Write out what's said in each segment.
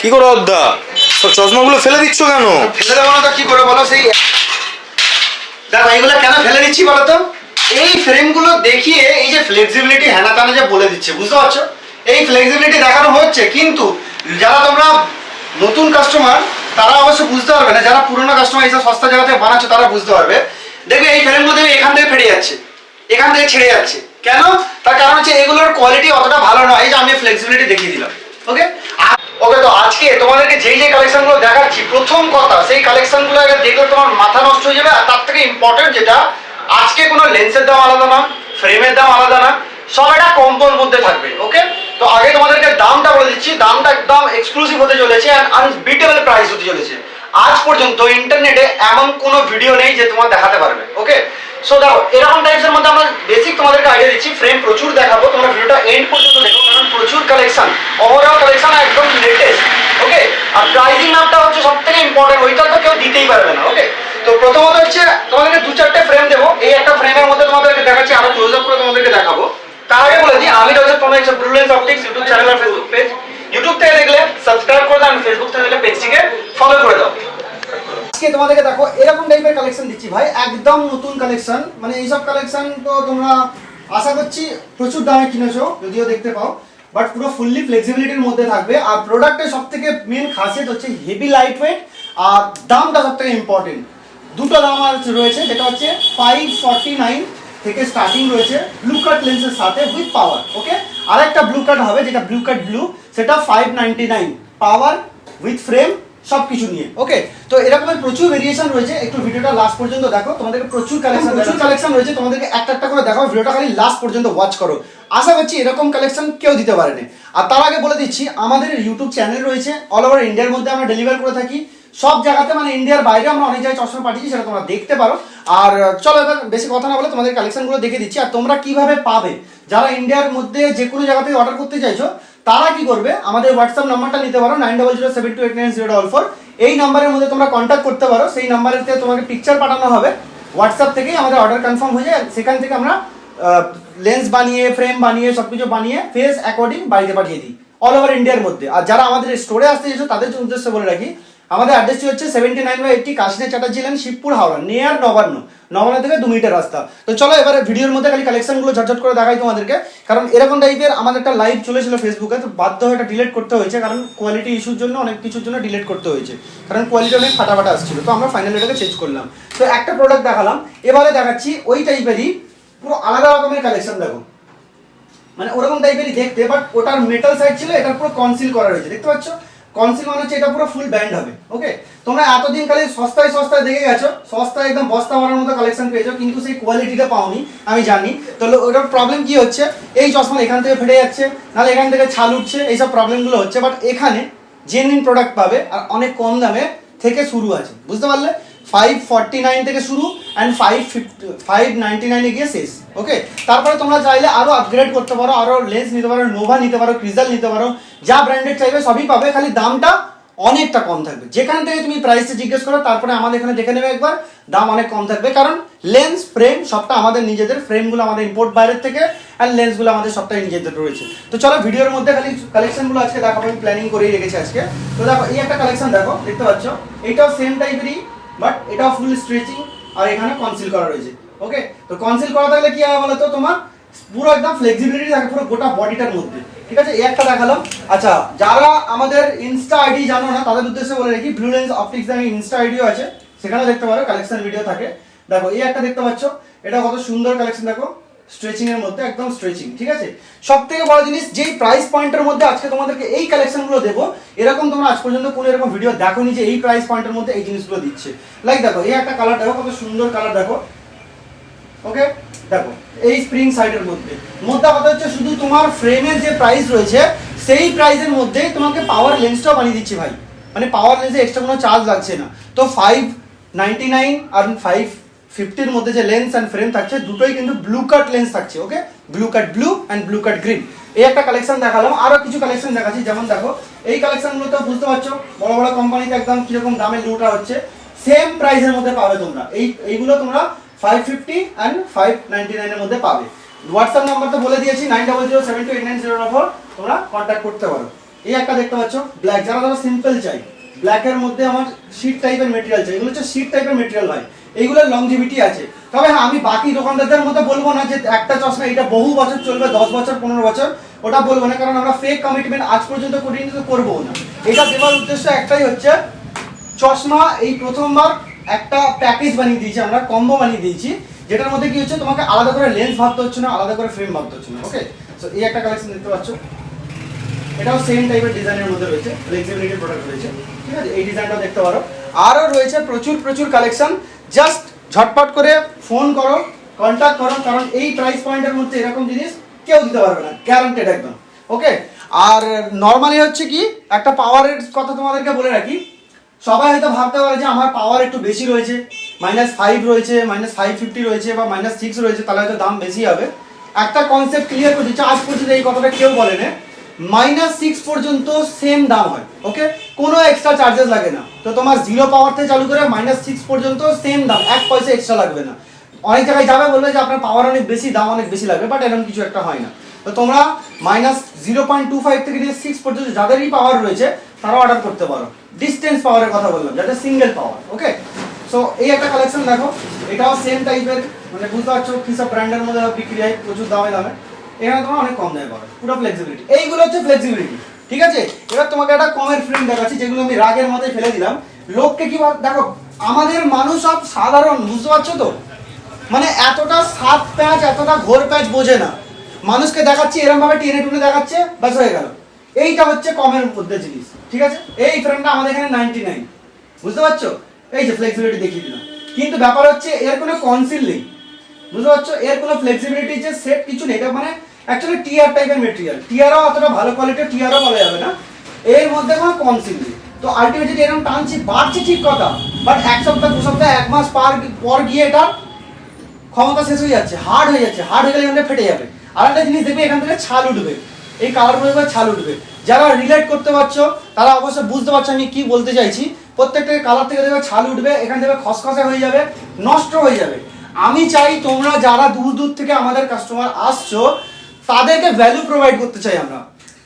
কি করো অদ্দা? সব চশমাগুলো ফেলে দিচ্ছ কেন? ফেলে দেবো না তো, কি করে বলো সেই এইগুলো কেন ফেলে দিচ্ছি বলো তো? এই দেখিয়ে এই যে ফ্লেক্সিবিলিটি তানা যে বলে দিচ্ছে, বুঝতে পারছ? এই ফ্লেক্সিবিলিটি দেখানো হচ্ছে, কিন্তু যারা তোমরা নতুন কাস্টমার তারা অবশ্য বুঝতে পারবে না, যারা কাস্টমার এইসব সস্তা জায়গা থেকে বানাচ্ছো, তারা বুঝতে পারবে। দেখবে এই ফ্রেমগুলো দেখবে এখান থেকে ফেটে যাচ্ছে, এখান থেকে ছেড়ে যাচ্ছে। কেন? তার কারণ হচ্ছে এগুলোর কোয়ালিটি অতটা ভালো নয়, এই যে আমি ফ্লেক্সিবিলিটি দেখিয়ে দিলাম ওকে ওকে তো আজকে তোমাদেরকে যেই যে কালেকশনগুলো দেখাচ্ছি, প্রথম কথা, সেই কালেকশনগুলো আগে দেখলে তোমার মাথা নষ্ট হয়ে যাবে, আর তার থেকে ইম্পর্টেন্ট যেটা, আজকে কোনো লেন্সের দাম আলাদা না, ফ্রেমের দাম আলাদা না, সব একটা কম্বোর মধ্যে থাকবে ওকে তো আগে তোমাদেরকে দামটা বলে দিচ্ছি, দামটা একদম এক্সক্লুসিভ হতে চলেছে অ্যান্ড আনবিটেবল প্রাইস হতে চলেছে। আজ পর্যন্ত ইন্টারনেটে এমন কোনো ভিডিও নেই যে তোমার দেখাতে পারবে ওকে সো দেখো, এরকম টাইপসের মধ্যে আমরা বেসিক তোমাদেরকে আইডিয়া দিচ্ছি ফ্রেম প্রচুর দেখাবো, তোমরা ভিডিওটা এন্ড পর্যন্ত দেখো, কারণ প্রচুর কালেকশন ওভারঅল কালেকশন একদম লেটেস্ট ওকে আর প্রাইজিং নামটা হচ্ছে সব থেকে ইম্পর্টেন্ট ওইটা তো কেউ দিতেই পারবে না ওকে তো প্রথমত হচ্ছে, তোমাদেরকে দু চারটে ফ্রেম দেবো, এই একটা ফ্রেমের মধ্যে তোমাদেরকে দেখাচ্ছি, আরও ক্লোজ আপ করে তোমাদেরকে দেখাবো। তার আগে বলে দিই, আমি রয়েছে তোমার একটা Blue Lens Optics YouTube channel আর ফেসবুক পেজ ইউটিউব থেকে দেখলে সাবস্ক্রাইব করে দেন ফেসবুক থেকে দেখলে পেজটিকে ফলো করে দাও আজকে তোমাদেরকে দেখো, এরকম টাইপের কালেকশন দিচ্ছি ভাই, একদম নতুন কালেকশন মানে এইসব কালেকশন তো তোমরা আশা করছি প্রচুর দামে কিনেছো, যদিও দেখতে পাও। বাট পুরো ফুললি ফ্লেক্সিবিলিটির মধ্যে থাকবে। আর প্রোডাক্টের সব থেকে মেন খাসিয়ত হচ্ছে হেভি লাইট ওয়েট আর দামটা সব থেকে ইম্পর্টেন্ট দুটো দাম আর রয়েছে, যেটা হচ্ছে ফাইভ ফর্টি নাইন থেকে স্টার্টিং রয়েছে ব্লু কাট লেন্সের সাথে উইথ পাওয়ার ওকে আর একটা ব্লু কাট হবে, যেটা ব্লু কাট ব্লু সেটা five ninety nine power with frame সব কিছু নিয়ে। ওকে তো এরকমের প্রচুর ভেরিয়েশন রয়েছে। একটু ভিডিওটা লাস্ট পর্যন্ত দেখো। তোমাদেরকে প্রচুর কালেকশন প্রচুর কালেকশন রয়েছে। তোমাদেরকে একটা একটা করে দেখো ভিডিওটা খালি লাস্ট পর্যন্ত ওয়াচ করো। আশা করছি এরকম কালেকশন কেউ দিতে পারেনি। আর তার আগে বলে দিচ্ছি আমাদের ইউটিউব চ্যানেল রয়েছে। অল ওভার ইন্ডিয়ার মধ্যে আমরা ডেলিভার করে থাকি। সব জায়গাতে মানে ইন্ডিয়ার বাইরে আমরা অনেক জায়গায় চশমা পাঠিয়েছি সেটা তোমরা দেখতে পারো। আর চলো এবার বেশি কথা না বলে তোমাদের কালেকশনগুলো দেখে দিচ্ছি। আর তোমরা কীভাবে পাবে? যারা ইন্ডিয়ার মধ্যে যে কোনো জায়গা থেকে অর্ডার করতে চাইছো তারা কি করবে? আমাদের হোয়াটসঅ্যাপ নাম্বারটা নিতে পারো nine double zero seven two eight nine zero double four এই নাম্বারের মধ্যে তোমরা কন্ট্যাক্ট করতে পারো, সেই নাম্বারেতে তোমাকে পিকচার পাঠানো হবে। হোয়াটসঅ্যাপ থেকেই আমাদের অর্ডার কনফার্ম হয়ে যায়, সেখান থেকে আমরা লেন্স বানিয়ে ফ্রেম বানিয়ে সব কিছু বানিয়ে ফেস অ্যাকর্ডিং বাড়িতে পাঠিয়ে দিই। অল ওভার ইন্ডিয়ার মধ্যে। আর যারা আমাদের স্টোরে আসতে এসেছ তাদের উদ্দেশ্যে বলে রাখি আমাদের অ্যাড্রেসটি হচ্ছে সেভেন্টি নাইন বাই এইটটি কাশিনা চ্যাটার্জি লেন শিবপুর, হাওড়া নিয়ার নবান্ন। নবান্ন থেকে দু মিনিটের রাস্তা। তো চলো এবারে ভিডিওর মধ্যে খালি কালেকশনগুলো ঝটঝট করে দেখাই তোমাদেরকে। কারণ এরকম টাইপের আমাদের একটা লাইভ চলেছিল ফেসবুকে তো বাধ্য হয়ে এটা ডিলিট করতে হয়েছে। কারণ কোয়ালিটি ইস্যুর জন্য, অনেক কিছুর জন্য ডিলেট করতে হয়েছে। কারণ কোয়ালিটি অনেক ফাটাফাটা আসছিল। তো আমরা ফাইনালি এটাকে চেঞ্জ করলাম। তো একটা প্রোডাক্ট দেখালাম। এবারে দেখাচ্ছি ওই টাইপেরই পুরো আলাদা রকমের কালেকশন দেখো। মানে ওরকম টাইপেরই দেখতে বাট ওটার মেটাল সাইড ছিল, এটার পুরো কনসিল করা রয়েছে। দেখতে পাচ্ছ? কনসিল মানে হচ্ছে এটা পুরো ফুল ব্যান্ড হবে ওকে তোমরা এতদিন খালি সস্তায় সস্তায় দেখে গেছো, সস্তায় একদম বস্তা মারার মতো কালেকশন পেয়েছ, কিন্তু সেই কোয়ালিটিটা পাওনি, আমি জানি। তাহলে ওটার প্রবলেম কি হচ্ছে? এই চশমা এখান থেকে ফেটে যাচ্ছে, নাহলে এখান থেকে ছাল উঠছে, এইসব প্রবলেমগুলো হচ্ছে বাট এখানে জেনুইন প্রোডাক্ট পাবে, আর অনেক কম দামে থেকে শুরু আছে, বুঝতে পারলে? ফাইভ ফর্টি নাইন থেকে শুরু and five fifty five ninety নাইনে গিয়ে শেষ ওকে তারপরে তোমরা চাইলে আরও আপগ্রেড করতে পারো আরও লেন্স নিতে পারো নোভা নিতে পারো ক্রিজাল নিতে পারো যা ব্র্যান্ডেড চাইবে সবই পাবে, খালি দামটা অনেকটা কম থাকবে। যেখান থেকে তুমি প্রাইসটা জিজ্ঞেস করো, তারপরে আমাদের এখানে দেখে নেবে একবার, দাম অনেক কম থাকবে। কারণ লেন্স ফ্রেম সবটা আমাদের নিজেদের ফ্রেমগুলো আমাদের ইম্পোর্ট বাইরের থেকে অ্যান্ড লেন্সগুলো আমাদের সবটাই নিজেদের রয়েছে। তো চলো ভিডিওর মধ্যে খালি কালেকশনগুলো আজকে দেখাবো, আমি প্ল্যানিং করেই রেখেছি আজকে। তো দেখো, এই একটা কালেকশন দেখো, দেখতে পাচ্ছ? এটাও সেম টাইপেরই বাট এটাও ফুল স্ট্রেচিং আর এখানে কনসিল করা রয়েছে। ওকে তো কনসিল করা থাকলে কি হয় বলতো তোমার? পুরো একদম ফ্লেক্সিবিলিটি থাকে, পুরো গোটা বডিটার মধ্যে। ঠিক আছে, এই একটা দেখালাম। আচ্ছা যারা আমাদের ইনস্টা আইডি জানো না, তাদের উদ্দেশ্যে বলে রাখি ব্লু লেন্স অপটিক্স নামে ইনস্টা আইডিও আছে সেখানেও দেখতে পারো কালেকশন ভিডিও থাকে। দেখো, এই একটা দেখতে পাচ্ছ, এটা কত সুন্দর কালেকশন দেখো স্ট্রেচিং এর মধ্যে, একদম স্ট্রেচিং ঠিক আছে? সব থেকে বড় জিনিস, যেই প্রাইস পয়েন্টের মধ্যে আজকে তোমাদেরকে এই কালেকশনগুলো দেবো, এরকম তোমরা আজ পর্যন্ত কোনো এরকম ভিডিও দেখো নি যে এই প্রাইস পয়েন্টের মধ্যে এই জিনিসগুলো দিচ্ছে। লাইক দেখো, এই একটা কালার দেখো, কত সুন্দর কালার দেখো। ওকে দেখো, এই স্প্রিং সাইডের মধ্যে। মোদ্দা কথা হচ্ছে শুধু তোমার ফ্রেমের যে প্রাইস রয়েছে, সেই প্রাইসের মধ্যে তোমাকে পাওয়ার লেন্সটাও বানিয়ে দিচ্ছি ভাই। মানে পাওয়ার লেন্সে এক্সট্রা কোনো চার্জ লাগছে না। তো ফাইভ নাইনটি নাইন আর ফাইভ ফিফটির মধ্যে যে লেন্স অ্যান্ড ফ্রেম থাকছে, দুটোই কিন্তু ব্লু কাট লেন্স থাকছে okay blue cut blue and blue cut green এই একটা কালেকশন দেখালাম, আরও কিছু কালেকশন দেখাচ্ছি। যেমন দেখো, এই কালেকশনগুলো তো বুঝতে পারছ, বড় বড় কোম্পানিতে একদম কীরকম দামে লুটা হচ্ছে সেম প্রাইসের মধ্যে পাবে তোমরা। এই, এইগুলো তোমরা five fifty and five ninety নাইনের মধ্যে পাবে। হোয়াটসঅ্যাপ নাম্বার তো বলে দিয়েছি nine double zero seven two eight nine zero four তোমরা কন্ট্যাক্ট করতে পারো। এই একটা দেখতে পাচ্ছ ব্ল্যাক যারা যারা সিম্পল চাই ব্ল্যাকের মধ্যে আমার শীট টাইপের মেটেরিয়াল চাই, এগুলো হচ্ছে শীট টাইপের মেটেরিয়াল ভাই এইগুলোর লংজিভিটি আছে। তবে হ্যাঁ আমি বাকি দোকানদারদের মতো বলব না যে একটা চশমা, এটা বহু বছর চলবে, দশ বছর, পনেরো বছর, ওটা বলব না, কারণ আমরা ফেক কমিটমেন্ট আজ পর্যন্ত করিনি, তো করব না। এটা দেওয়ার উদ্দেশ্য একটাই হচ্ছে, চশমা এই প্রথমবার একটা প্যাকেজ বানিয়ে দিয়েছি আমরা কম্বো বানিয়ে দিয়েছি, যেটার মধ্যে কি হচ্ছে, তোমাকে আলাদা করে লেন্স ভাবতে হচ্ছে না, আলাদা করে ফ্রেম ভাবতে হচ্ছে না ওকে সো এই একটা কালেকশন দেখতে পাচ্ছ। এটাও সেম টাইপের ডিজাইনের মধ্যে রয়েছে ফ্লেক্সিবিলিটি প্রোডাক্ট রয়েছে, ঠিক আছে? এই ডিজাইনটা দেখতে পারো। আরও রয়েছে প্রচুর প্রচুর কালেকশন জাস্ট ঝটপট করে ফোন করো কন্ট্যাক্ট করো, কারণ এই প্রাইস পয়েন্টের মধ্যে এরকম জিনিস কেউ দিতে পারবে না গ্যারান্টেড একদম ওকে আর নর্মালি হচ্ছে কি, একটা পাওয়ারের কথা তোমাদেরকে বলে রাখি সবাই হয়তো ভাবতে পারে যে আমার পাওয়ার একটু বেশি রয়েছে মাইনাস ফাইভ রয়েছে মাইনাস ফাইভ ফিফটি রয়েছে বা মাইনাস সিক্স রয়েছে, তাহলে হয়তো দাম বেশি হবে। একটা কনসেপ্ট ক্লিয়ার করে দিচ্ছি, আজ পর্যন্ত এই কথাটা কেউ বলেনি। মাইনাস সিক্স পর্যন্ত সেম দাম হয় ওকে কোনো এক্সট্রা চার্জেস লাগে না। তো তোমার জিরো পাওয়ার থেকে চালু করে মাইনাস সিক্স পর্যন্ত সেম দাম, এক পয়সা এক্সট্রা লাগবে না। অনেক জায়গায় যাবে বলবে যে আপনার পাওয়ার অনেক বেশি, দাম অনেক বেশি লাগবে বাট এরকম কিছু একটা হয় না। তো তোমরা minus zero point two five থেকে সিক্স পর্যন্ত যাদেরই পাওয়ার রয়েছে তারাও অর্ডার করতে পারো। ডিস্টেন্স পাওয়ারের কথা বললাম যাতে সিঙ্গেল পাওয়ার ওকে সো এই একটা কালেকশন দেখো, এটাও সেম টাইপের মানে বুঝতে পারছ কি সব ব্র্যান্ডের মধ্যে বিক্রি হয়, প্রচুর দামে দামে। এখানে তোমার অনেক কম দামে পাবে, পুরো ফ্লেক্সিবিলিটি এইগুলো হচ্ছে ফ্লেক্সিবিলিটি ঠিক আছে? এবার তোমাকে একটা কমের ফ্রেম দেখাচ্ছি, যেগুলো আমি রাগের মধ্যে ফেলে দিলাম। লোককে কি দেখো, আমাদের মানুষ সব সাধারণ, বুঝতে পারছ তো? মানে এতটা সাত প্যাঁচ, এতটা ঘোর প্যাঁচ বোঝে না। মানুষকে দেখাচ্ছি এরকম ভাবে টেনে টুনে দেখাচ্ছে, ব্যাস হয়ে গেল। এইটা হচ্ছে কমের মধ্যে জিনিস, ঠিক আছে? এই ফ্রেমটা আমাদের এখানে নাইনটি নাইন বুঝতে পারছ? এই যে ফ্লেক্সিবিলিটি দেখিয়ে দিলাম। কিন্তু ব্যাপার হচ্ছে, এর কোনো কনসিল নেই, বুঝতে পারছ? এর কোনো ফ্লেক্সিবিলিটি যে সেট কিছু নেই, এটা মানে অ্যাকচুয়ালি টিআর টাইপের মেটেরিয়াল টিআরও অতটা ভালো কোয়ালিটির টিআরও বলা যাবে না। এর মধ্যে কোনো কনসিল নেই। তো আলটিমেটলি এরকম টানছি, বাড়ছে ঠিক কথা বাট এক সপ্তাহ, দু সপ্তাহ, এক মাস পার পর গিয়ে এটা ক্ষমতা শেষ হয়ে যাচ্ছে হার্ড হয়ে যাচ্ছে। হার্ড হয়ে গেলে এখানটা ফেটে যাবে। আর একটা জিনিস দেখবে, এখান থেকে ছাল উঠবে। এই কালারগুলো এবার ছাল উঠবে। যারা রিলেট করতে পারছ, তারা অবশ্যই বুঝতে পারছ আমি কি বলতে চাইছি। প্রত্যেকটা কালার থেকে দেখবে ছাল উঠবে, এখান থেকে খসখসে হয়ে যাবে, নষ্ট হয়ে যাবে। আমি চাই তোমরা যারা দূর দূর থেকে আমাদের কাস্টমার আসছো, তাদেরকে ভ্যালু প্রোভাইড করতে চাই আমরা।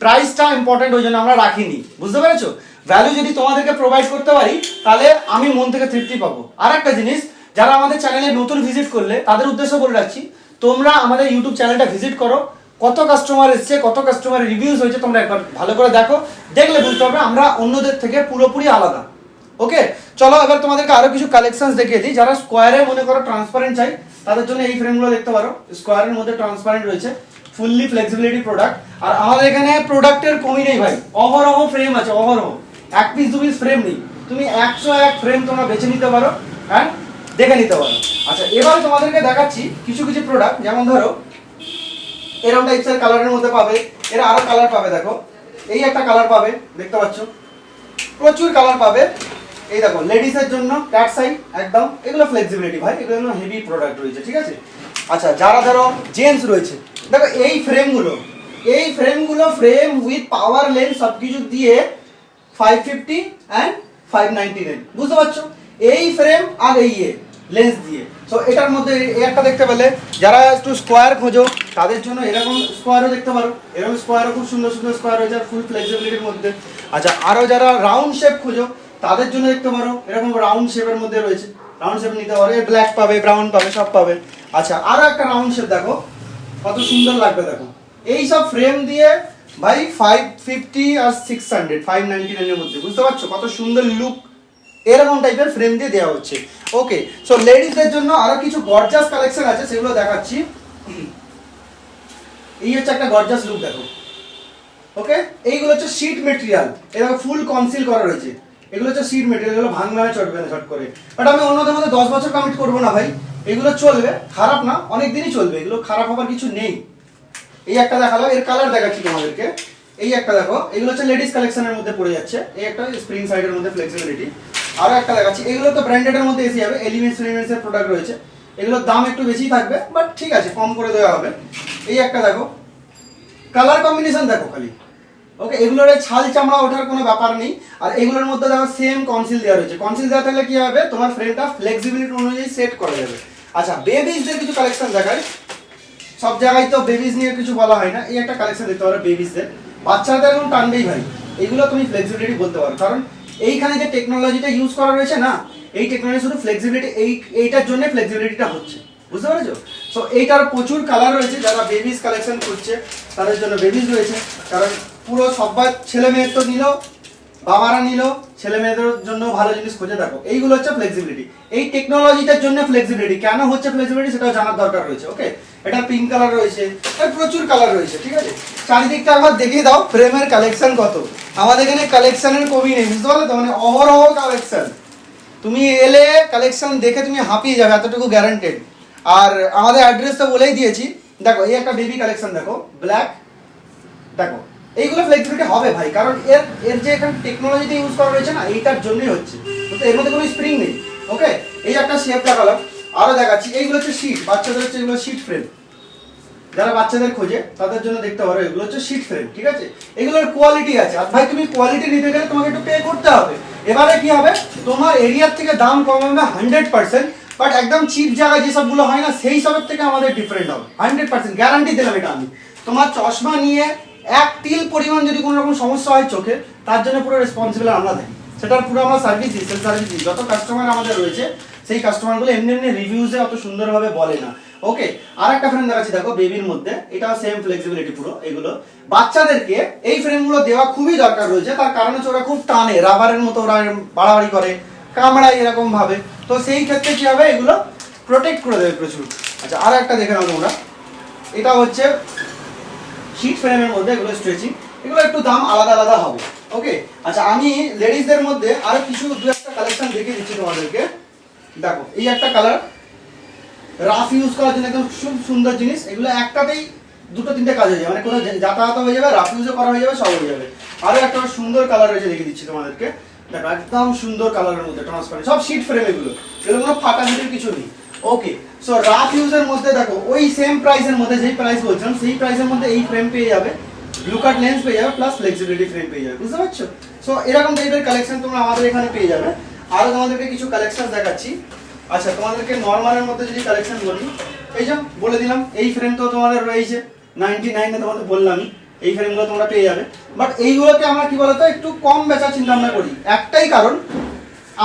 প্রাইসটা ইম্পর্টেন্ট ওই জন্য আমরা রাখিনি। বুঝতে পেরেছ? ভ্যালু যদি তোমাদেরকে প্রোভাইড করতে পারি, তাহলে আমি মন থেকে তৃপ্তি পাবো। আর একটা জিনিস, যারা আমাদের চ্যানেলে নতুন ভিজিট করলে, তাদের উদ্দেশ্য বলে রাখছি, তোমরা আমাদের ইউটিউব চ্যানেলটা ভিজিট করো। কত কাস্টমার এসছে, কত কাস্টমারের রিভিউজ হয়েছে, তোমরা একবার ভালো করে দেখো। দেখলে বুঝতে পারবে, আমরা অন্যদের থেকে পুরোপুরি আলাদা। ওকে চলো, এবার তোমাদেরকে আরও কিছু কালেকশনস দেখিয়ে দিই। যারা স্কোয়ারে মনে করো ট্রান্সপারেন্ট চাই, তাদের জন্য এই ফ্রেমগুলো দেখতে পারো। স্কোয়ারের মধ্যে ট্রান্সপারেন্ট রয়েছে ফুললি ফ্লেক্সিবিলিটি প্রোডাক্ট আর আমাদের এখানে প্রোডাক্টের কমই নেই ভাই। অহরহ ফ্রেম আছে, অহরহ। এক পিস দু পিস ফ্রেম নেই। তুমি একশো এক ফ্রেম তোমরা বেছে নিতে পারো হ্যাঁ? দেখে নিতে পারো। আচ্ছা এবার তোমাদেরকে দেখাচ্ছি কিছু কিছু প্রোডাক্ট যেমন ধরো এরকম টাইপসের কালারের মধ্যে পাবে। এরা আরও কালার পাবে, দেখো। এই একটা কালার পাবে, দেখতে পাচ্ছ? প্রচুর কালার পাবে। এই দেখো লেডিসের জন্য ট্যাট সাইড একদম, এগুলো ফ্লেক্সিবিলিটি ভাই, এগুলো হেভি প্রোডাক্ট রয়েছে, ঠিক আছে? আচ্ছা যারা ধরো জেন্টস রয়েছে, দেখো এই ফ্রেমগুলো এই ফ্রেমগুলো ফ্রেম উইথ পাওয়ার লেন্স সব কিছু দিয়ে five fifty and five ninety nine বুঝতে পারছ? এই ফ্রেম আর এই লেন্স দিয়ে। সো এটার মধ্যে এই একটা দেখতে পেলে, যারা একটু স্কোয়ার খোঁজো, তাদের জন্য এরকম স্কোয়ারও দেখতে পারো। এরকম স্কোয়ারও খুব সুন্দর সুন্দর স্কোয়ার রয়েছে ফুল ফ্লেক্সিবিলিটির মধ্যে। আচ্ছা আরও যারা রাউন্ড শেপ খোঁজো, তাদের জন্য দেখতে পারো, এরকম রাউন্ড শেপের মধ্যে রয়েছে। রাউন্ড শেপ নিতে পারো ব্ল্যাক পাবে ব্রাউন পাবে, সব পাবে। আচ্ছা আরও একটা রাউন্ড শেপ দেখো, কত সুন্দর লাগবে দেখো। এই সব ফ্রেম দিয়ে ভাই ফাইভ ফিফটি আর সিক্স হান্ড্রেড ফাইভ নাইনটি নাইনের মধ্যে, বুঝতে পারছ? কত সুন্দর লুক এরকম টাইপের ফ্রেম দিয়ে দেওয়া হচ্ছে। ওকে সো লেডিসদের জন্য আরও কিছু গর্জাস কালেকশন আছে, সেগুলো দেখাচ্ছি। এই হচ্ছে একটা গর্জাস লুক দেখো। ওকে এইগুলো হচ্ছে শীট মেটেরিয়াল এরকম ফুল কনসিল করা রয়েছে। এগুলো হচ্ছে শীট মেটেরিয়াল এগুলো ভাঙবে চটবে না চট করে। বাট আমি অন্যদের মধ্যে দশ বছর কমিট করব না ভাই। এগুলো চলবে, খারাপ না, অনেক দিনই চলবে। এগুলো খারাপ হবার কিছু নেই। এই একটা দেখাল এর কালার দেখাচ্ছি তোমাদেরকে। এই একটা দেখো, এগুলো হচ্ছে লেডিস কালেকশনের মধ্যে পড়ে যাচ্ছে। এই একটা স্প্রিং সাইডের মধ্যে ফ্লেক্সিবিলিটি আরও একটা দেখাচ্ছি। এগুলো তো ব্র্যান্ডেডের মধ্যে এসে যাবে এলিমেন্টস এলিমেন্টস এর প্রোডাক্ট রয়েছে। এগুলোর দাম একটু বেশি থাকবে বাট ঠিক আছে, কম করে দেওয়া হবে। এই একটা দেখো। কালার কম্বিনেশন দেখো খালি। ওকে এগুলোর ছাল চামড়া ওঠার কোনো ব্যাপার নেই। আর এগুলোর মধ্যে দেখো সেম কনসিল দেওয়া রয়েছে। কনসিল দেওয়া থাকলে কি হবে? তোমার ফ্রেমটা ফ্লেক্সিবিলিটি অনুযায়ী সেট করা যাবে। আচ্ছা বেবিজদের কিছু কালেকশন দেখায় সব জায়গায় তো বেবিজ নিয়ে কিছু বলা হয় না। এই একটা কালেকশন দেখতে পারো বেবিজদের বাচ্চাদের এখন টানবেই ভাই। এগুলো তুমি ফ্লেক্সিবিলিটি বলতে পারো। কারণ এইখানে যে টেকনোলজিটা ইউজ করা রয়েছে না, এই টেকনোলজি শুধু ফ্লেক্সিবিলিটি এই, এইটার জন্য ফ্লেক্সিবিলিটিটা হচ্ছে। বুঝতে পেরেছ? সো এইটার প্রচুর কালার রয়েছে, যারা বেবিস কালেকশন করছে, তাদের জন্য বেবিস রয়েছে। কারণ পুরো সব্বার ছেলে মেয়ের তো নিল, বাবারা নিল, ছেলে মেয়েদের জন্য ভালো জিনিস খুঁজে দেখো। এইগুলো হচ্ছে ফ্লেক্সিবিলিটি এই টেকনোলজিটার জন্য ফ্লেক্সিবিলিটি কেন হচ্ছে ফ্লেক্সিবিলিটি সেটাও জানার দরকার রয়েছে ওকে এটা পিঙ্ক কালার রয়েছে, আর প্রচুর কালার রয়েছে, ঠিক আছে? চারিদিকটা একবার দেখিয়ে দাও ফ্রেমের কালেকশন কত। আমাদের এখানে কালেকশনের কবি নেই, বুঝতে পারলে তো? মানে অহরহ কালেকশন তুমি এলে কালেকশন দেখে তুমি হাঁপিয়ে যাবে, এতটুকু গ্যারান্টেড আর আমাদের অ্যাড্রেস তো বলেই দিয়েছি। দেখো, এই একটা বেবি কালেকশন দেখো ব্ল্যাক দেখো, এইগুলো ফ্লেক্সিবিলিটি হবে ভাই, কারণ এর এর যে এখানে টেকনোলজিটা ইউজ করা রয়েছে না, এইটার জন্যই হচ্ছে। এর মধ্যে কোনো স্প্রিং নেই ওকে এই একটা শেপ দেখালাম। আরও দেখাচ্ছি, এইগুলো হচ্ছে শীট বাচ্চাদের হচ্ছে এগুলো শীট ফ্রেম যারা বাচ্চাদের খোঁজে, তাদের জন্য দেখতে পারো, এগুলো হচ্ছে শীট ফ্রেম ঠিক আছে? এগুলোর কোয়ালিটি আছে। আর ভাই, তুমি কোয়ালিটি নিতে গেলে তোমাকে একটু পে করতে হবে। এবারে কি হবে? তোমার এরিয়ার থেকে দাম কম হবে হান্ড্রেড পার্সেন্ট বাট একদম চিপ জায়গায় যেসবগুলো হয় না, সেই সবের থেকে আমাদের ডিফারেন্ট হবে। হান্ড্রেড পার্সেন্ট গ্যারান্টি দিলাম এটা আমি। তোমার চশমা নিয়ে এক তিল পরিমাণ যদি কোনো রকম সমস্যা হয় চোখে, তার জন্য পুরো রেসপন্সিবল আমরা থাকি। সেটার পুরো আমরা সার্ভিস দিই সেল সার্ভিস দিই। যত কাস্টমার আমাদের রয়েছে সেই কাস্টমারগুলো এমনি এমনি রিভিউজে অত সুন্দরভাবে বলে না। ওকে আর একটা ফ্রেম দেখাচ্ছি, দেখো বেবির মধ্যে। এটা সেম ফ্লেক্সিবিলিটি পুরো, এগুলো। বাচ্চাদেরকে এই ফ্রেমগুলো দেওয়া খুবই দরকার রয়েছে। তার কারণ হচ্ছে ওরা খুব টানে রাবারের মতো ওরা বাড়াবাড়ি করে, কামড়ায় এরকম ভাবে। তো সেই ক্ষেত্রে কি হবে? এগুলো প্রোটেক্ট করে দেবে প্রচুর। আচ্ছা আর একটা দেখে নাও তোমরা এটা হচ্ছে শীট ফ্রেমের মধ্যে এগুলো স্ট্রেচিং এগুলো একটু দাম আলাদা আলাদা হবে। ওকে আচ্ছা আমি লেডিসদের মধ্যে আরও কিছু দু একটা কালেকশন দেখিয়ে দিচ্ছি তোমাদেরকে। দেখো, এই একটা কালার রাফ ইউজ করার জন্য একদম খুব সুন্দর জিনিস, এগুলো একটাতেই দুটো তিনটে কাজ হয়ে যাবে। মানে কোনো যাতায়াত হয়ে যাবে রাফ ইউজও করা হয়ে যাবে, সব হয়ে যাবে। আরও একটা সুন্দর কালার রয়েছে, দেখিয়ে দিচ্ছি তোমাদেরকে। দেখো, একদম সুন্দর কালারের মধ্যে ট্রান্সপারেন্ট সব শীট ফ্রেম এগুলো। এগুলো কোনো ফাটাফাটির কিছু নেই। ওকে সো রাফ ইউজের মধ্যে দেখো, ওই সেম প্রাইসের মধ্যে যেই প্রাইস বলছিলাম, সেই প্রাইসের মধ্যে এই ফ্রেম পেয়ে যাবে। ব্লু কাট লেন্স পেয়ে যাবে প্লাস ফ্লেক্সিবিলিটি ফ্রেম পেয়ে যাবে, বুঝতে পারছ? সো এরকম টাইপের কালেকশন তোমরা আমাদের এখানে পেয়ে যাবে। আরও তোমাদেরকে কিছু কালেকশন দেখাচ্ছি। আচ্ছা তোমাদেরকে নর্মালের মধ্যে যদি কালেকশন বলি, এই যে বলে দিলাম, এই ফ্রেম তো তোমাদের রয়েছে নাইনটি নাইনে তোমাদের বললামই এই ফ্রেমগুলো তোমরা পেয়ে যাবে। বাট এইগুলোকে আমরা কি বলতো, একটু কম বেচার চিন্তা ভাবনা করি। একটাই কারণ,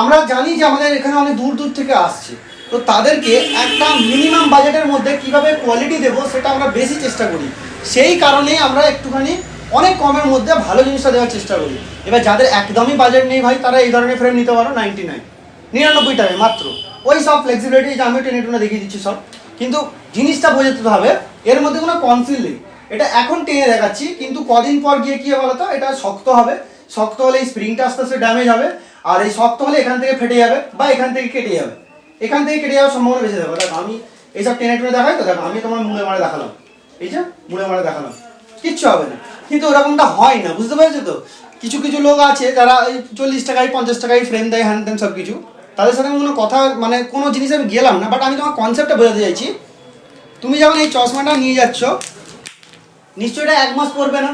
আমরা জানি যে আমাদের এখানে অনেক দূর দূর থেকে আসছে। তো তাদেরকে একটা মিনিমাম বাজেটের মধ্যে কীভাবে কোয়ালিটি দেবো, সেটা আমরা বেশি চেষ্টা করি। সেই কারণেই আমরা একটুখানি অনেক কমের মধ্যে ভালো জিনিসটা দেওয়ার চেষ্টা করি। এবার যাদের একদমই বাজেট নেই ভাই, তারা এই ধরনের ফ্রেম নিতে পারো নাইনটি নাইন নিরানব্বই টাকায় মাত্র। ওই সব ফ্লেক্সিবিলিটি যে আমি টেনে টুনে দেখিয়ে দিচ্ছি সব। কিন্তু জিনিসটা বোঝাতে হবে, এর মধ্যে কোনো কনসিল নেই। এটা এখন টেনে দেখাচ্ছি, কিন্তু কদিন পর গিয়ে কি হবে বলতো? এটা শক্ত হবে। শক্ত হলে এই স্প্রিংটা আস্তে আস্তে ড্যামেজ হবে। আর এই শক্ত হলে এখান থেকে ফেটে যাবে বা এখান থেকে কেটে যাবে। এখান থেকে কেটে যাওয়ার সম্ভাবনা বেশি থাকবে দেখো, আমি এইসব টেনে টুনে দেখাই তো, দেখো, আমি তোমার মুড়ে মারে দেখালাম। এই যে, মুড়ে মারে দেখালাম। কিচ্ছু হবে না। কিন্তু ওরকমটা হয় না, বুঝতে পারছ তো? কিছু কিছু লোক আছে যারা এই চল্লিশ টাকায়, পঞ্চাশ টাকায় ফ্রেম দেয় হ্যান ত্যান সব কিছু তাদের সাথে কোনো কথা মানে কোনো জিনিস আমি গেলাম না বাট আমি তোমার কনসেপ্টটা বোঝাতে চাইছি। তুমি যখন এই চশমাটা নিয়ে যাচ্ছ, নিশ্চয়ই এটা এক মাস পরবে না।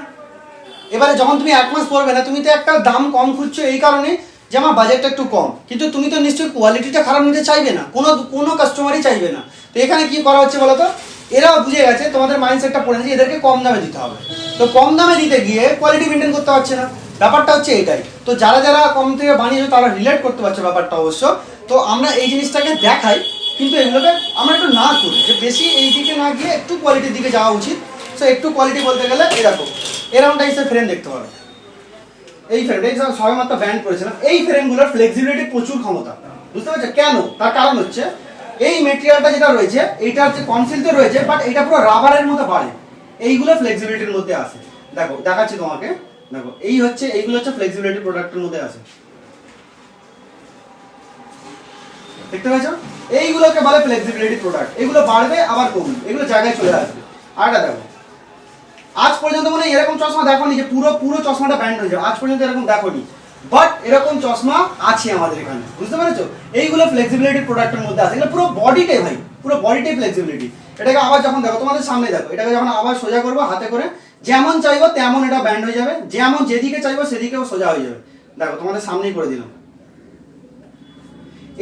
এবারে যখন তুমি এক মাস পরবে না, তুমি তো একটা দাম কম খুঁজছো এই কারণে যে আমার বাজেটটা একটু কম। কিন্তু তুমি তো নিশ্চয়ই কোয়ালিটিটা খারাপ নিতে চাইবে না, কোনো কোনো কাস্টমারই চাইবে না। তো এখানে কি করা হচ্ছে বলো তো এরাও বুঝে গেছে, তোমাদের মাইন্ডসেটটা পড়ে যে এদেরকে কম দামে দিতে হবে। তো কম দামে দিতে গিয়ে কোয়ালিটি মেনটেন করতে পারছে না। ব্যাপারটা হচ্ছে এটাই। তো যারা যারা কম থেকে বানিয়েছো তারা রিলেট করতে পারছে ব্যাপারটা অবশ্য। তো আমরা এই জিনিসটাকে দেখাই, কিন্তু এগুলোকে আমরা একটু না করি। যে বেশি এই দিকে না গিয়ে একটু কোয়ালিটির দিকে যাওয়া উচিত। সো একটু কোয়ালিটি বলতে গেলে এরকম। এরকম টাইপের ফ্রেম দেখতে পারো এই ফ্রেমটা এই সবে মাত্র ব্যান্ড করেছিলাম, এই ফ্রেমগুলোর ফ্লেক্সিবিলিটি প্রচুর ক্ষমতা। বুঝতে পারছ? কেন? তার কারণ হচ্ছে এই মেটেরিয়ালটা যেটা রয়েছে, এইটা হচ্ছে কনসিল তো রয়েছে বাট এটা পুরো রাবারের মতো বাড়ে। এইগুলো ফ্লেক্সিবিলিটির মধ্যে আসে দেখো, দেখাচ্ছি তোমাকে। দেখো, এই হচ্ছে, এইগুলো হচ্ছে ফ্লেক্সিবিলিটি প্রোডাক্টের মধ্যে আসে দেখতে পাচ্ছ এইগুলোকে বলে ফ্লেক্সিবিলিটি প্রোডাক্ট এগুলো বাড়বে, আবার কমবে। এগুলো জায়গায় চলে আসবে। আরেকটা দেখো। আজ পর্যন্ত মনে এরকম চশমা দেখোনি যে পুরো পুরো চশমাটা ব্যান্ড হয়ে যাবে। আজ পর্যন্ত এরকম দেখোনি। বাট এরকম চশমা আছে আমাদের এখানে, বুঝতে পেরেছ? এইগুলো ফ্লেক্সিবিলিটি প্রোডাক্টের মধ্যে আছে। এগুলো পুরো বডিটাই ভাই, পুরো বডিটাই ফ্লেক্সিবিলিটি এটাকে আবার যখন দেখো, তোমাদের সামনে দেখো, এটাকে যখন আবার সোজা করব হাতে করে, যেমন চাইব তেমন এটা ব্যান্ড হয়ে যাবে, যেমন যেদিকে চাইব সেদিকেও সোজা হয়ে যাবে। দেখো, তোমাদের সামনেই করে দিলাম।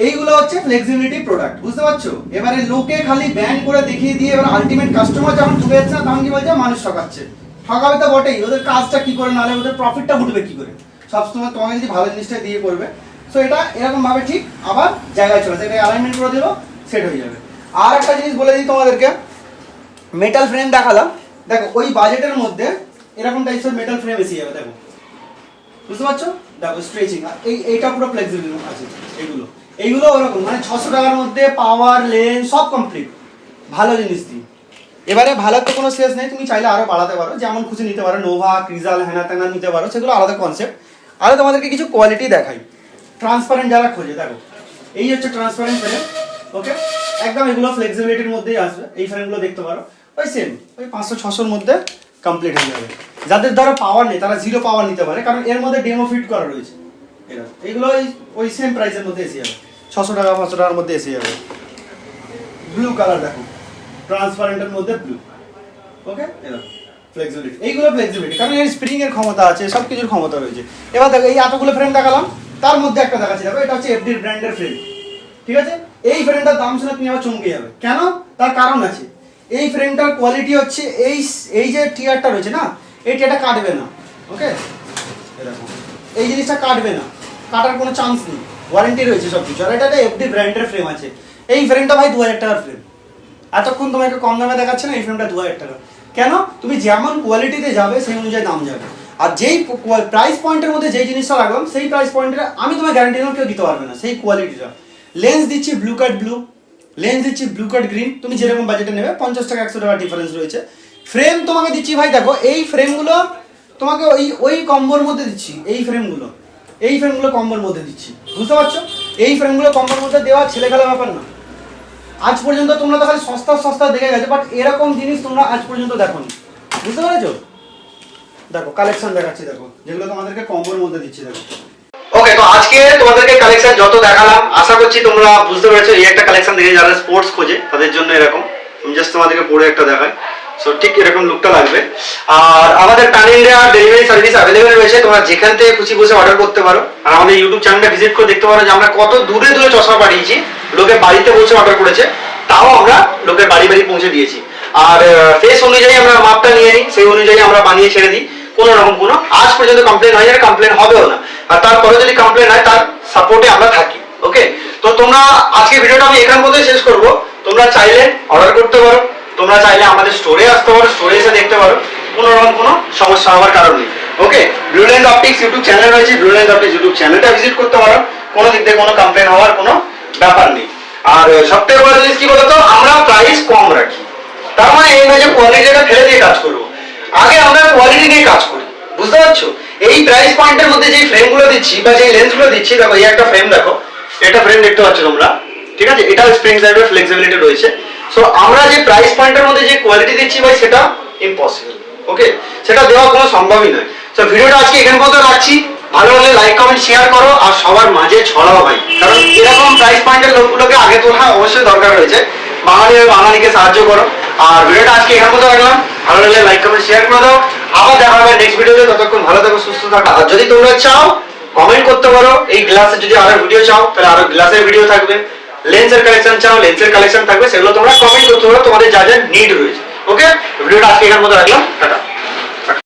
এইগুলো হচ্ছে ফ্লেক্সিবিলিটি প্রোডাক্ট বুঝতে পারছ? এবারে লোকে খালি ব্যান্ড করে দেখিয়ে দিয়ে এবার আলটিমেট কাস্টমার যখন ঢুকে যাচ্ছে না, তখন কি বলছে? মানুষ ঠকাচ্ছে। ঠকাবে তো বটেই, ওদের কাজটা কি করে? নাহলে ওদের প্রফিটটা উঠবে কি করে? সবসময় তোমাকে যদি ভালো জিনিসটা দিয়ে করবে। সো এটা এরকম ভাবে ঠিক আবার জায়গায় চলে। এটা অ্যালাইনমেন্ট করে দিলো সেট হয়ে যাবে। আর একটা জিনিস বলে দিই তোমাদেরকে। মেটাল ফ্রেম দেখালাম। দেখো, ওই বাজেটের মধ্যে এরকম টাইপসের মেটাল ফ্রেম এসে যাবে, দেখো। বুঝতে পারছ? দেখো স্ট্রেচিং এই, এইটা পুরো ফ্লেক্সিবল আছে এইগুলো এইগুলো ওরকম মানে ছশো টাকার মধ্যে পাওয়ার লেন সব কমপ্লিট ভালো জিনিস দিই এবারে ভালো তো কোনো শেষ নেই, তুমি চাইলে আরও বাড়াতে পারো। যেমন খুশি নিতে পারো নোভা ক্রিজাল হ্যানা ত্যানা নিতে পারো, সেগুলো আলাদা কনসেপ্ট আরও তোমাদেরকে কিছু কোয়ালিটি দেখাই। ট্রান্সপারেন্ট যারা খোঁজে, দেখো। এই হচ্ছে ট্রান্সপারেন্ট ফ্রেম ওকে একদম এগুলো ফ্লেক্সিবিলিটির মধ্যেই আসবে। এই ফ্রেমগুলো দেখতে পারো। ওই সেম ওই পাঁচশো, ছশোর মধ্যে কমপ্লিট হয়ে যাবে। যাদের ধরো পাওয়ার নেই, তারা জিরো পাওয়ার নিতে পারে, কারণ এর মধ্যে ডেমো ফিট করা রয়েছে। এরা, এগুলো ওই ওই সেম প্রাইসের মধ্যে এসে যাবে। ছশো টাকা, পাঁচশো টাকার মধ্যে এসে যাবে। ব্লু কালার দেখো। ট্রান্সপারেন্টের মধ্যে ব্লু ওকে এরকম ফ্লেক্সিবিলিটি এইগুলো ফ্লেক্সিবিলিটি কারণ এর স্প্রিং এর ক্ষমতা আছে সব কিছুর ক্ষমতা রয়েছে। এবার দেখো, এই এতগুলো ফ্রেম দেখালাম, তার মধ্যে একটা দেখাচ্ছি। দেখো, এটা হচ্ছে এফডির ব্র্যান্ডের ফ্রেম ঠিক আছে? এই ফ্রেমটার দাম শুনে তুমি আবার চমকে যাবে। কেন? তার কারণ আছে। এই ফ্রেমটার কোয়ালিটি হচ্ছে এই এই যে টিয়ারটা রয়েছে না, এই টিয়ারটা কাটবে না। ওকে এরকম এই জিনিসটা কাটবে না। কাটার কোনো চান্স নেই। ওয়ারেন্টি রয়েছে সব কিছু আর এটা একটা এফডি ব্র্যান্ডের ফ্রেম আছে। এই ফ্রেমটা ভাই দু হাজার টাকার ফ্রেম এতক্ষণ তোমাকে কম দামে দেখাচ্ছে না, এই ফ্রেমটা দু হাজার টাকা। কেন? তুমি যেমন কোয়ালিটিতে যাবে, সেই অনুযায়ী দাম যাবে। আর যেই প্রাইস পয়েন্টের মধ্যে যেই জিনিসটা রাখলাম, সেই প্রাইস পয়েন্টে আমি তোমার গ্যারান্টি দিলাম কেউ দিতে পারবে না, সেই কোয়ালিটিটা লেন্স দিচ্ছি ব্লু কাট ব্লু লেন্স দিচ্ছি ব্লু কাট গ্রিন তুমি যেরকম বাজেটে নেবে, পঞ্চাশ টাকা, একশো টাকা ডিফারেন্স রয়েছে। ফ্রেম তোমাকে দিচ্ছি, ভাই দেখো, এই ফ্রেমগুলো তোমাকে ওই ওই কম্বোর মধ্যে দিচ্ছি, এই ফ্রেমগুলো এই ফ্রেমগুলো কম্বোর মধ্যে দিচ্ছি, বুঝতে পারছ? এই ফ্রেমগুলো কম্বোর মধ্যে দেওয়া ছেলে খেলা ব্যাপার না। আজ পর্যন্ত তোমরা তো খালি সস্তা সস্তা দেখে গেছো বাট এরকম জিনিস তোমরা আজ পর্যন্ত দেখোনি। বুঝতে পেরেছ? দেখো কালেকশন দেখাচ্ছি, দেখো, যেগুলো তোমাদেরকে কম্বোর মধ্যে দিচ্ছি, দেখো। ওকে তো আজকে তোমাদেরকে কালেকশন যত দেখালাম, আশা করছি তোমরা বুঝতে পেরেছ এই একটা কালেকশন দেখে যারা স্পোর্টস খোঁজে, তাদের জন্য এরকম। আমি জাস্ট তোমাদেরকে পরে একটা দেখাই। সো ঠিক এরকম লুকটা লাগবে। আর আমাদের pan India delivery service available রয়েছে, তোমরা যেখান থেকে খুশি বসে অর্ডার করতে পারো। আর আমাদের ইউটিউব চ্যানেলটা ভিজিট করে দেখতে পারো যে আমরা কত দূরে দূরে চশমা পাঠিয়েছি। লোকে বাড়িতে বসে অর্ডার করেছে, তাও আমরা লোকের বাড়ি বাড়ি পৌঁছে দিয়েছি। আর ফেস অনুযায়ী আমরা মাপটা নিয়ে নিই, সেই অনুযায়ী আমরা বানিয়ে ছেড়ে দিই, কোনো রকম কোনো। আজ পর্যন্ত কমপ্লেন হয় আর কমপ্লেন হবেও না। আর তারপরে যদি কমপ্লেন হয়, তার সাপোর্টে আমরা থাকি ওকে তো তোমরা আজকে ভিডিওটা আমি এখান মধ্যে শেষ করব। তোমরা চাইলে অর্ডার করতে পারো, তোমরা চাইলে আমাদের স্টোরে আসতে পারো স্টোরে এসে দেখতে পারো, কোনো রকম কোনো সমস্যা হওয়ার কারণ নেই okay Blueland Optics YouTube channel রয়েছে ব্লুল্যান্ড অপটিক্স ইউটিউব চ্যানেলটা ভিজিট করতে পারো। কোনো দিক থেকে কোনো কমপ্লেন হওয়ার কোনো ব্যাপার নেই। আর সবথেকে বড় জিনিস কি বলতো? আমরা প্রাইস কম রাখি। তার মানে এই নয় যে কোয়ালিটিটা ফেলে দিয়ে কাজ করব। আগে আমরা কোয়ালিটি নিয়ে কাজ করি। বুঝতে পারছ? এই প্রাইস পয়েন্টের মধ্যে যে ফ্রেমগুলো দিচ্ছি বা যে লেন্সগুলো দিচ্ছি, দেখো, এই একটা ফ্রেম দেখো। এটা ফ্রেম দেখতে পাচ্ছ তোমরা। ঠিক আছে? এটা স্প্রিং সাইডের ফ্লেক্সিবিলিটি রয়েছে। সো আমরা যে প্রাইস পয়েন্টের মধ্যে যে কোয়ালিটি দিচ্ছি ভাই, সেটা ইম্পসিবল ওকে সেটা দেওয়া কোনো সম্ভবই নয়। সো ভিডিওটা আজকে এখান পর্যন্ত রাখছি। ভালো হলে লাইক কমেন্ট শেয়ার করো আর সবার মাঝে ছড়াও ভাই। কারণ এরকম প্রাইস পয়েন্টের লোকগুলোকে আগে তোলা অবশ্যই দরকার রয়েছে। বাঙালি বাঙালিকে সাহায্য করো। আর ভিডিওটা আজকে এখান পর্যন্ত রাখলাম। ভালো লাগলে লাইক কমেন্ট শেয়ার করে দাও। আবার দেখা হবে নেক্সট ভিডিওতে ততক্ষণ ভালো থাকো, সুস্থ থাকো। আর যদি তোমরা চাও কমেন্ট করতে পারো। এই গ্লাসের যদি আরও ভিডিও চাও, তাহলে আরও গ্লাসের ভিডিও থাকবে। লেন্সের কালেকশন চাও লেন্সের কালেকশন থাকবে। সেগুলো তোমরা কমেন্ট করতে পারো। তোমাদের যা যা নিড রয়েছে। ওকে ভিডিওটা আজকে এখান মতো রাখলাম। টাটা।